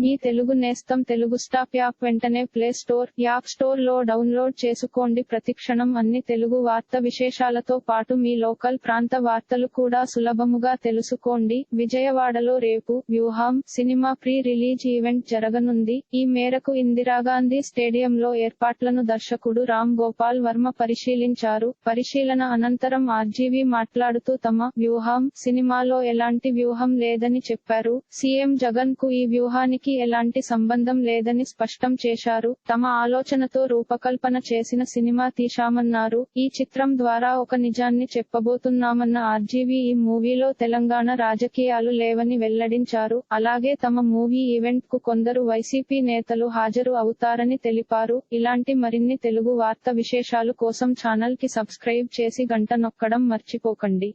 మీ తెలుగు నేస్తం Telugu stop app వెంటనే play store app స్టోర్లో డౌన్లోడ్ చేసుకోండి. ప్రతిక్షణం అన్ని తెలుగు వార్త విశేషాలతో పాటు మీ లోకల్ ప్రాంత వార్తలు కూడా సులభముగా తెలుసుకోండి. విజయవాడలో రేపు వ్యూహం సినిమా ప్రీ రిలీజ్ ఈవెంట్ జరగనుంది. ఈ మేరకు ఇందిరాగాంధీ స్టేడియంలో ఏర్పాట్లను దర్శకుడు రామ్ గోపాల్ వర్మ పరిశీలించారు. పరిశీలన అనంతరం ఆర్జీవీ మాట్లాడుతూ తమ వ్యూహం సినిమాలో ఎలాంటి వ్యూహం లేదని చెప్పారు. సీఎం జగన్కు ఈ వ్యూహానికి ఎలాంటి సంబంధం లేదని స్పష్టం చేశారు. తమ ఆలోచనతో రూపకల్పన చేసిన సినిమా తీశామన్నారు. ఈ చిత్రం ద్వారా ఒక నిజాన్ని చెప్పబోతున్నామన్న ఆర్జీవీ ఈ మూవీలో తెలంగాణ రాజకీయాలు లేవని వెల్లడించారు. అలాగే తమ మూవీ ఈవెంట్కు కొందరు వైసీపీ నేతలు హాజరు అవుతారని తెలిపారు. ఇలాంటి మరిన్ని తెలుగు వార్త విశేషాలు కోసం ఛానల్కి సబ్స్క్రైబ్ చేసి గంట నొక్కడం మర్చిపోకండి.